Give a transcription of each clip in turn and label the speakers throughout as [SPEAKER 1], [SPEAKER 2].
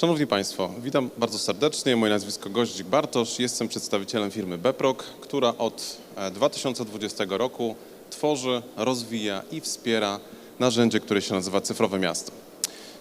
[SPEAKER 1] Szanowni Państwo, witam bardzo serdecznie. Moje nazwisko Goździk Bartosz. Jestem przedstawicielem firmy Beprok, która od e, 2020 roku tworzy, rozwija i wspiera narzędzie, które się nazywa Cyfrowe Miasto.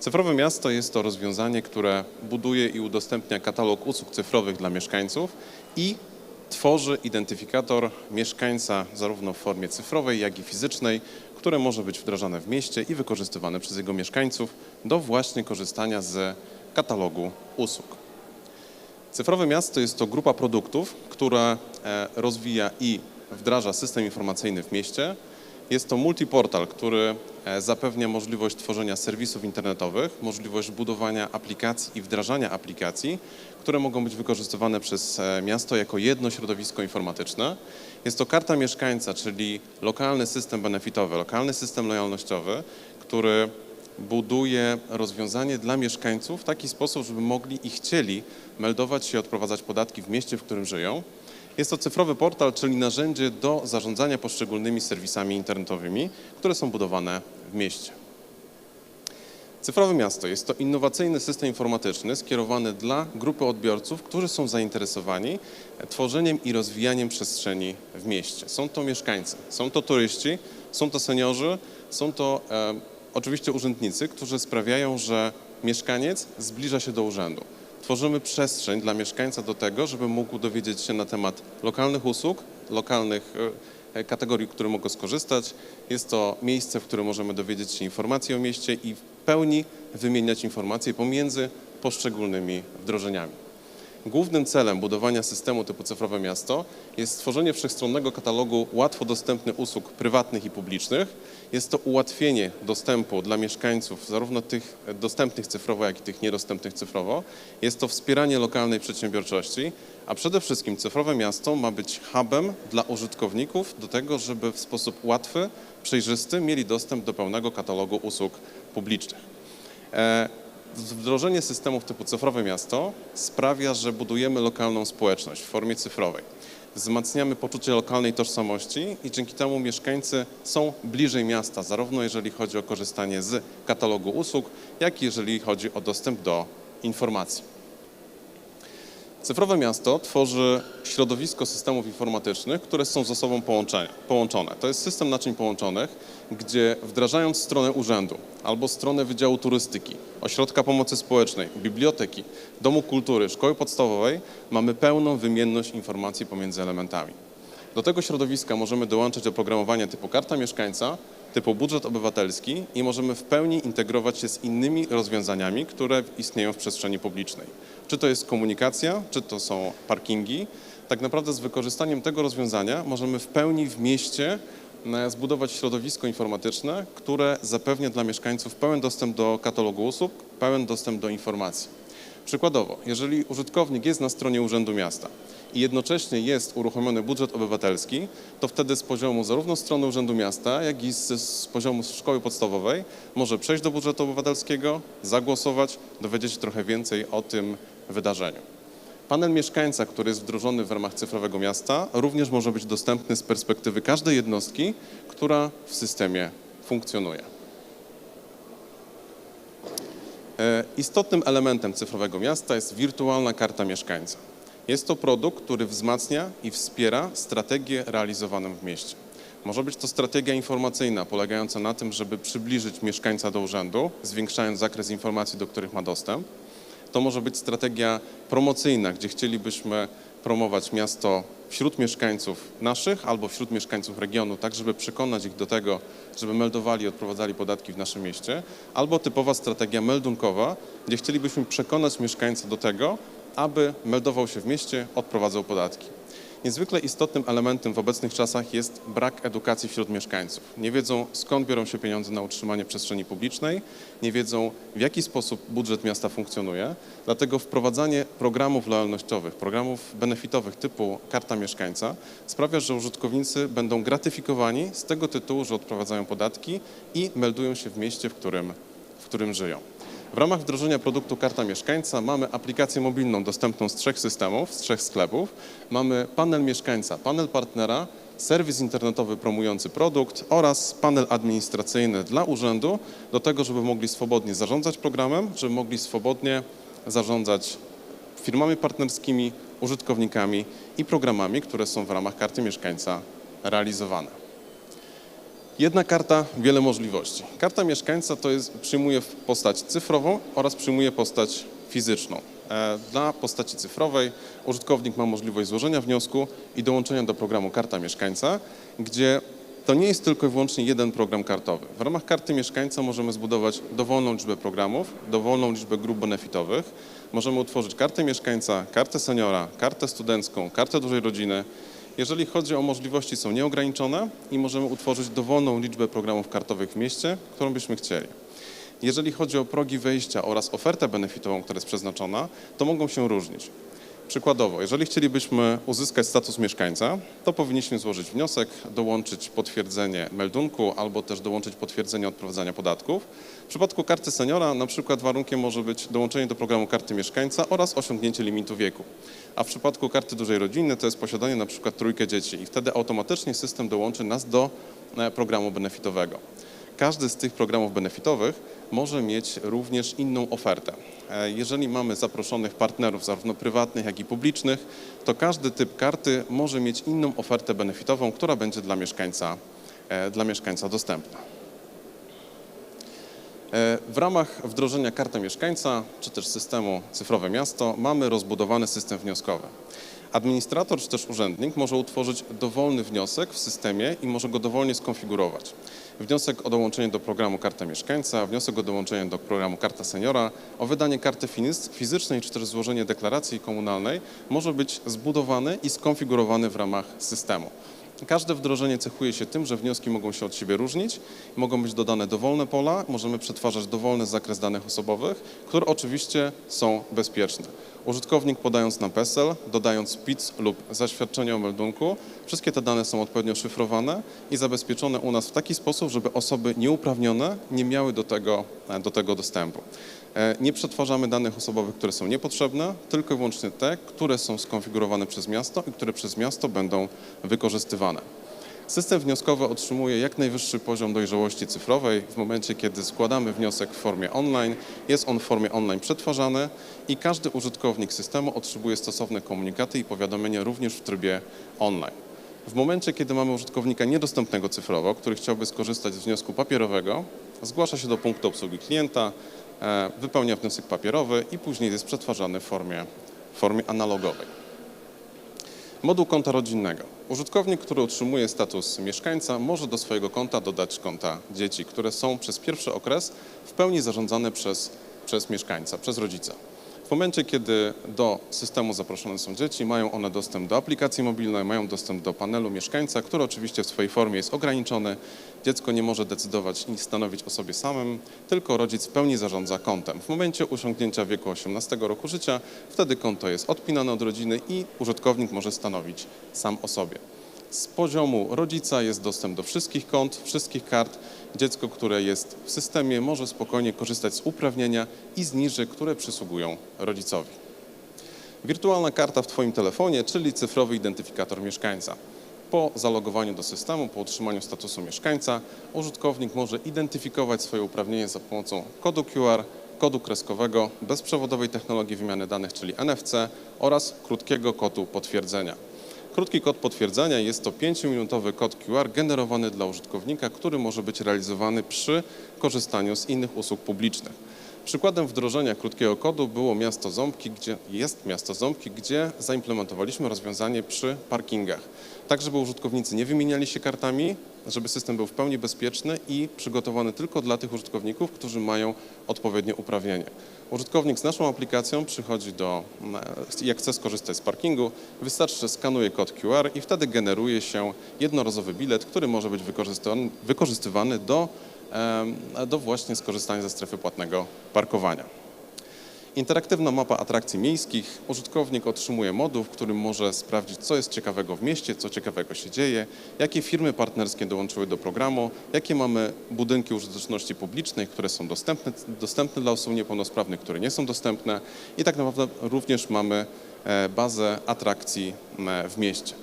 [SPEAKER 1] Cyfrowe Miasto jest to rozwiązanie, które buduje i udostępnia katalog usług cyfrowych dla mieszkańców i tworzy identyfikator mieszkańca zarówno w formie cyfrowej, jak i fizycznej, które może być wdrażane w mieście i wykorzystywane przez jego mieszkańców do właśnie korzystania z katalogu usług. Cyfrowe Miasto jest to grupa produktów, która e, rozwija i wdraża system informacyjny w mieście. Jest to multiportal, który e, zapewnia możliwość tworzenia serwisów internetowych, możliwość budowania aplikacji i wdrażania aplikacji, które mogą być wykorzystywane przez e, miasto jako jedno środowisko informatyczne. Jest to karta mieszkańca, czyli lokalny system benefitowy, lokalny system lojalnościowy, który buduje rozwiązanie dla mieszkańców w taki sposób, żeby mogli i chcieli meldować się odprowadzać podatki w mieście, w którym żyją. Jest to cyfrowy portal, czyli narzędzie do zarządzania poszczególnymi serwisami internetowymi, które są budowane w mieście. Cyfrowe Miasto jest to innowacyjny system informatyczny skierowany dla grupy odbiorców, którzy są zainteresowani tworzeniem i rozwijaniem przestrzeni w mieście. Są to mieszkańcy, są to turyści, są to seniorzy, są to e, oczywiście urzędnicy, którzy sprawiają, że mieszkaniec zbliża się do urzędu. Tworzymy przestrzeń dla mieszkańca do tego, żeby mógł dowiedzieć się na temat lokalnych usług, lokalnych e, kategorii, które mogą skorzystać. Jest to miejsce, w którym możemy dowiedzieć się informacji o mieście i w pełni wymieniać informacje pomiędzy poszczególnymi wdrożeniami. Głównym celem budowania systemu typu cyfrowe miasto jest stworzenie wszechstronnego katalogu łatwo dostępnych usług prywatnych i publicznych. Jest to ułatwienie dostępu dla mieszkańców, zarówno tych dostępnych cyfrowo, jak i tych niedostępnych cyfrowo. Jest to wspieranie lokalnej przedsiębiorczości, a przede wszystkim cyfrowe miasto ma być hubem dla użytkowników do tego, żeby w sposób łatwy, przejrzysty mieli dostęp do pełnego katalogu usług publicznych. Wdrożenie systemów typu cyfrowe miasto sprawia, że budujemy lokalną społeczność w formie cyfrowej. Wzmacniamy poczucie lokalnej tożsamości i dzięki temu mieszkańcy są bliżej miasta, zarówno jeżeli chodzi o korzystanie z katalogu usług, jak i jeżeli chodzi o dostęp do informacji. Cyfrowe miasto tworzy środowisko systemów informatycznych, które są ze sobą połączone. To jest system naczyń połączonych, gdzie wdrażając stronę urzędu albo stronę Wydziału Turystyki, Ośrodka Pomocy Społecznej, biblioteki, Domu Kultury, Szkoły Podstawowej, mamy pełną wymienność informacji pomiędzy elementami. Do tego środowiska możemy dołączyć oprogramowanie typu karta mieszkańca, typu budżet obywatelski i możemy w pełni integrować się z innymi rozwiązaniami, które istnieją w przestrzeni publicznej. Czy to jest komunikacja, czy to są parkingi. Tak naprawdę z wykorzystaniem tego rozwiązania możemy w pełni w mieście e, zbudować środowisko informatyczne, które zapewnia dla mieszkańców pełen dostęp do katalogu usług, pełen dostęp do informacji. Przykładowo, jeżeli użytkownik jest na stronie Urzędu Miasta i jednocześnie jest uruchomiony budżet obywatelski, to wtedy z poziomu zarówno strony Urzędu Miasta, jak i z, z poziomu szkoły podstawowej może przejść do budżetu obywatelskiego, zagłosować, dowiedzieć się trochę więcej o tym wydarzeniu. Panel mieszkańca, który jest wdrożony w ramach cyfrowego miasta, również może być dostępny z perspektywy każdej jednostki, która w systemie funkcjonuje. E, Istotnym elementem cyfrowego miasta jest wirtualna karta mieszkańca. Jest to produkt, który wzmacnia i wspiera strategię realizowaną w mieście. Może być to strategia informacyjna polegająca na tym, żeby przybliżyć mieszkańca do urzędu, zwiększając zakres informacji, do których ma dostęp. To może być strategia promocyjna, gdzie chcielibyśmy promować miasto wśród mieszkańców naszych albo wśród mieszkańców regionu, tak żeby przekonać ich do tego, żeby meldowali i odprowadzali podatki w naszym mieście, albo typowa strategia meldunkowa, gdzie chcielibyśmy przekonać mieszkańca do tego, aby meldował się w mieście, odprowadzał podatki. Niezwykle istotnym elementem w obecnych czasach jest brak edukacji wśród mieszkańców. Nie wiedzą skąd biorą się pieniądze na utrzymanie przestrzeni publicznej, nie wiedzą w jaki sposób budżet miasta funkcjonuje. Dlatego wprowadzanie programów lojalnościowych, programów benefitowych typu karta mieszkańca sprawia, że użytkownicy będą gratyfikowani z tego tytułu, że odprowadzają podatki i meldują się w mieście, w którym, w którym żyją. W ramach wdrożenia produktu Karta Mieszkańca mamy aplikację mobilną dostępną z trzech systemów, z trzech sklepów. Mamy panel mieszkańca, panel partnera, serwis internetowy promujący produkt oraz panel administracyjny dla urzędu do tego, żeby mogli swobodnie zarządzać programem, żeby mogli swobodnie zarządzać firmami partnerskimi, użytkownikami i programami, które są w ramach karty mieszkańca realizowane. Jedna karta, wiele możliwości. Karta mieszkańca to jest, przyjmuje postać cyfrową oraz przyjmuje postać fizyczną. E, Dla postaci cyfrowej użytkownik ma możliwość złożenia wniosku i dołączenia do programu Karta Mieszkańca, gdzie to nie jest tylko i wyłącznie jeden program kartowy. W ramach karty mieszkańca możemy zbudować dowolną liczbę programów, dowolną liczbę grup benefitowych. Możemy utworzyć kartę mieszkańca, kartę seniora, kartę studencką, kartę dużej rodziny. Jeżeli chodzi o możliwości, są nieograniczone i możemy utworzyć dowolną liczbę programów kartowych w mieście, którą byśmy chcieli. Jeżeli chodzi o progi wejścia oraz ofertę benefitową, która jest przeznaczona, to mogą się różnić. Przykładowo, jeżeli chcielibyśmy uzyskać status mieszkańca, to powinniśmy złożyć wniosek, dołączyć potwierdzenie meldunku albo też dołączyć potwierdzenie odprowadzania podatków. W przypadku karty seniora na przykład warunkiem może być dołączenie do programu karty mieszkańca oraz osiągnięcie limitu wieku. A w przypadku karty dużej rodziny to jest posiadanie na przykład trójkę dzieci i wtedy automatycznie system dołączy nas do e, programu benefitowego. Każdy z tych programów benefitowych może mieć również inną ofertę. E, Jeżeli mamy zaproszonych partnerów, zarówno prywatnych, jak i publicznych, to każdy typ karty może mieć inną ofertę benefitową, która będzie dla mieszkańca, e, dla mieszkańca dostępna. E, W ramach wdrożenia karty mieszkańca, czy też systemu Cyfrowe Miasto, mamy rozbudowany system wnioskowy. Administrator czy też urzędnik może utworzyć dowolny wniosek w systemie i może go dowolnie skonfigurować. Wniosek o dołączenie do programu Karta Mieszkańca, wniosek o dołączenie do programu Karta Seniora, o wydanie karty fizy- fizycznej czy też złożenie deklaracji komunalnej może być zbudowany i skonfigurowany w ramach systemu. Każde wdrożenie cechuje się tym, że wnioski mogą się od siebie różnić, mogą być dodane dowolne pola, możemy przetwarzać dowolny zakres danych osobowych, które oczywiście są bezpieczne. Użytkownik podając nam PESEL, dodając PIC lub zaświadczenie o meldunku, wszystkie te dane są odpowiednio szyfrowane i zabezpieczone u nas w taki sposób, żeby osoby nieuprawnione nie miały do tego, do tego dostępu. E, Nie przetwarzamy danych osobowych, które są niepotrzebne, tylko i wyłącznie te, które są skonfigurowane przez miasto i które przez miasto będą wykorzystywane. System wnioskowy otrzymuje jak najwyższy poziom dojrzałości cyfrowej. W momencie, kiedy składamy wniosek w formie online, jest on w formie online przetwarzany i każdy użytkownik systemu otrzymuje stosowne komunikaty i powiadomienia również w trybie online. W momencie, kiedy mamy użytkownika niedostępnego cyfrowo, który chciałby skorzystać z wniosku papierowego, zgłasza się do punktu obsługi klienta, wypełnia wniosek papierowy i później jest przetwarzany w formie, w formie analogowej. Moduł konta rodzinnego. Użytkownik, który otrzymuje status mieszkańca, może do swojego konta dodać konta dzieci, które są przez pierwszy okres w pełni zarządzane przez, przez mieszkańca, przez rodzica. W momencie, kiedy do systemu zaproszone są dzieci, mają one dostęp do aplikacji mobilnej, mają dostęp do panelu mieszkańca, który oczywiście w swojej formie jest ograniczony. Dziecko nie może decydować i stanowić o sobie samym, tylko rodzic w pełni zarządza kontem. W momencie osiągnięcia wieku 18 roku życia, wtedy konto jest odpinane od rodziny i użytkownik może stanowić sam o sobie. Z poziomu rodzica jest dostęp do wszystkich kont, wszystkich kart. Dziecko, które jest w systemie, może spokojnie korzystać z uprawnienia i zniżek, które przysługują rodzicowi. Wirtualna karta w Twoim telefonie, czyli cyfrowy identyfikator mieszkańca. Po zalogowaniu do systemu, po otrzymaniu statusu mieszkańca, użytkownik może identyfikować swoje uprawnienie za pomocą kodu QR, kodu kreskowego, bezprzewodowej technologii wymiany danych, czyli NFC oraz krótkiego kodu potwierdzenia. Krótki kod potwierdzenia jest to 5-minutowy kod QR generowany dla użytkownika, który może być realizowany przy korzystaniu z innych usług publicznych. Przykładem wdrożenia krótkiego kodu było miasto Ząbki, gdzie jest miasto Ząbki, gdzie zaimplementowaliśmy rozwiązanie przy parkingach. Tak, żeby użytkownicy nie wymieniali się kartami, żeby system był w pełni bezpieczny i przygotowany tylko dla tych użytkowników, którzy mają odpowiednie uprawnienie. Użytkownik z naszą aplikacją przychodzi do, jak chce skorzystać z parkingu, wystarczy, że skanuje kod QR i wtedy generuje się jednorazowy bilet, który może być wykorzystywany, do, do właśnie skorzystania ze strefy płatnego parkowania. Interaktywna mapa atrakcji miejskich. Użytkownik otrzymuje moduł, w którym może sprawdzić, co jest ciekawego w mieście, co ciekawego się dzieje, jakie firmy partnerskie dołączyły do programu, jakie mamy budynki użyteczności publicznej, które są dostępne, dostępne dla osób niepełnosprawnych, które nie są dostępne i tak naprawdę również mamy e, bazę atrakcji w mieście.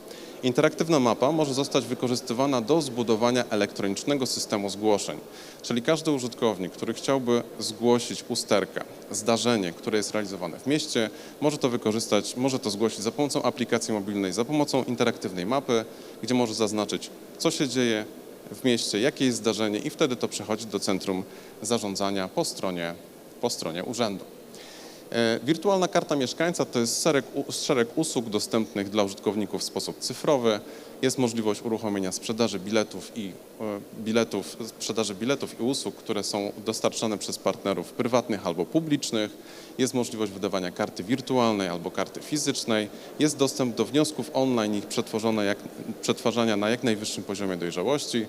[SPEAKER 1] Interaktywna mapa może zostać wykorzystywana do zbudowania elektronicznego systemu zgłoszeń, czyli każdy użytkownik, który chciałby zgłosić usterkę, zdarzenie, które jest realizowane w mieście, może to wykorzystać, może to zgłosić za pomocą aplikacji mobilnej, za pomocą interaktywnej mapy, gdzie może zaznaczyć, co się dzieje w mieście, jakie jest zdarzenie i wtedy to przechodzi do centrum zarządzania po stronie, po stronie urzędu. E, Wirtualna karta mieszkańca to jest szereg, szereg usług dostępnych dla użytkowników w sposób cyfrowy. Jest możliwość uruchomienia sprzedaży biletów i e, biletów, sprzedaży biletów i usług, które są dostarczane przez partnerów prywatnych albo publicznych. Jest możliwość wydawania karty wirtualnej albo karty fizycznej. Jest dostęp do wniosków online i ich przetwarzania na jak najwyższym poziomie dojrzałości.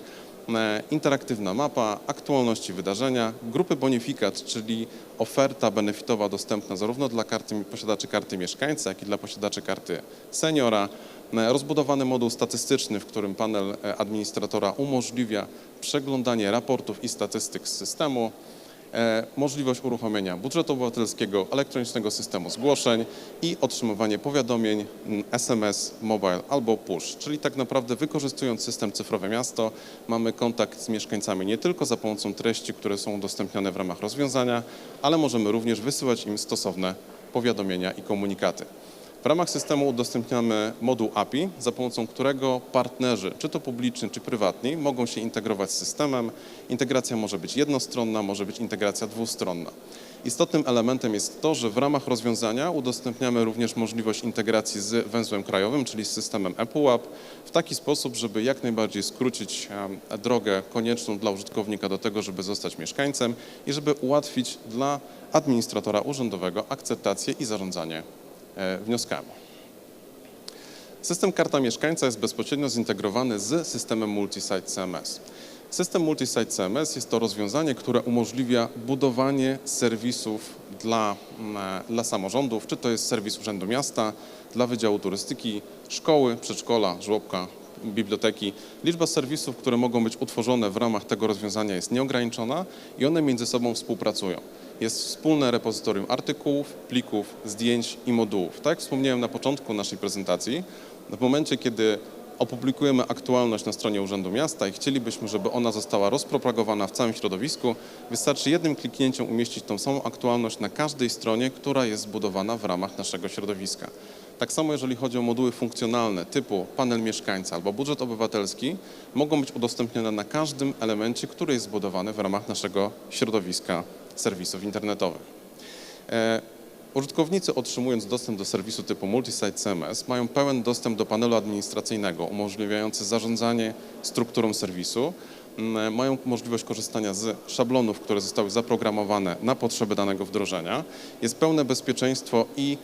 [SPEAKER 1] E, interaktywna mapa, aktualności wydarzenia, grupy bonifikat, czyli oferta benefitowa dostępna zarówno dla karty, posiadaczy karty mieszkańca, jak i dla posiadaczy karty seniora. E, Rozbudowany moduł statystyczny, w którym panel e, administratora umożliwia przeglądanie raportów i statystyk z systemu. E, możliwość uruchomienia budżetu obywatelskiego, elektronicznego systemu zgłoszeń i otrzymywanie powiadomień SMS, mobile albo push. Czyli tak naprawdę wykorzystując system Cyfrowe Miasto mamy kontakt z mieszkańcami nie tylko za pomocą treści, które są udostępniane w ramach rozwiązania, ale możemy również wysyłać im stosowne powiadomienia i komunikaty. W ramach systemu udostępniamy moduł API, za pomocą którego partnerzy, czy to publiczni, czy prywatni, mogą się integrować z systemem. Integracja może być jednostronna, może być integracja dwustronna. Istotnym elementem jest to, że w ramach rozwiązania udostępniamy również możliwość integracji z węzłem krajowym, czyli z systemem ePUAP, w taki sposób, żeby jak najbardziej skrócić drogę konieczną dla użytkownika do tego, żeby zostać mieszkańcem i żeby ułatwić dla administratora urzędowego akceptację i zarządzanie wnioskami. System Karta Mieszkańca jest bezpośrednio zintegrowany z systemem Multisite CMS. System Multisite CMS jest to rozwiązanie, które umożliwia budowanie serwisów dla, mm, e, dla samorządów, czy to jest serwis Urzędu Miasta, dla Wydziału Turystyki, szkoły, przedszkola, żłobka, biblioteki. Liczba serwisów, które mogą być utworzone w ramach tego rozwiązania jest nieograniczona i one między sobą współpracują. Jest wspólne repozytorium artykułów, plików, zdjęć i modułów. Tak jak wspomniałem na początku naszej prezentacji, w momencie, kiedy opublikujemy aktualność na stronie Urzędu Miasta i chcielibyśmy, żeby ona została rozpropagowana w całym środowisku, wystarczy jednym kliknięciem umieścić tą samą aktualność na każdej stronie, która jest zbudowana w ramach naszego środowiska. Tak samo jeżeli chodzi o moduły funkcjonalne typu panel mieszkańca albo budżet obywatelski, mogą być udostępnione na każdym elemencie, który jest zbudowany w ramach naszego środowiska serwisów internetowych. E, Użytkownicy otrzymując dostęp do serwisu typu Multisite CMS mają pełen dostęp do panelu administracyjnego umożliwiający zarządzanie strukturą serwisu. Mm, Mają możliwość korzystania z szablonów, które zostały zaprogramowane na potrzeby danego wdrożenia. Jest pełne bezpieczeństwo i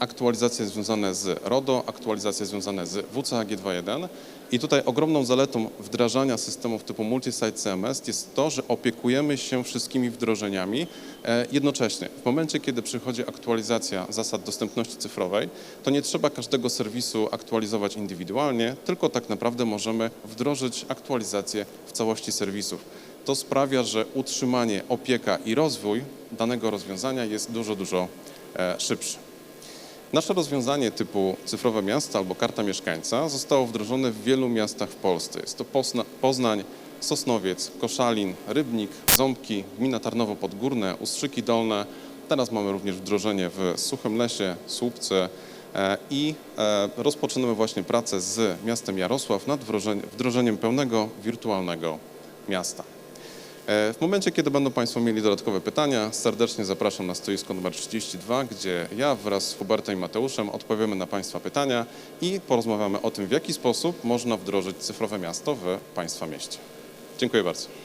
[SPEAKER 1] aktualizacje związane z RODO, aktualizacje związane z WCAG 2.1 i tutaj ogromną zaletą wdrażania systemów typu Multisite CMS jest to, że opiekujemy się wszystkimi wdrożeniami e, jednocześnie. W momencie, kiedy przychodzi aktualizacja zasad dostępności cyfrowej, to nie trzeba każdego serwisu aktualizować indywidualnie, tylko tak naprawdę możemy wdrożyć aktualizację w całości serwisów. To sprawia, że utrzymanie, opieka i rozwój danego rozwiązania jest dużo, dużo e, szybszy. Nasze rozwiązanie typu cyfrowe miasta albo karta mieszkańca zostało wdrożone w wielu miastach w Polsce. Jest to Pozna, Poznań, Sosnowiec, Koszalin, Rybnik, Ząbki, gmina Tarnowo Podgórne, Ustrzyki Dolne. Teraz mamy również wdrożenie w Suchym Lesie, Słupce e, i e, rozpoczynamy właśnie pracę z miastem Jarosław nad wdrożeniem pełnego wirtualnego miasta. E, W momencie, kiedy będą Państwo mieli dodatkowe pytania, serdecznie zapraszam na stoisko numer 32, gdzie ja wraz z Hubertem i Mateuszem odpowiemy na Państwa pytania i porozmawiamy o tym, w jaki sposób można wdrożyć cyfrowe miasto w Państwa mieście. Dziękuję bardzo.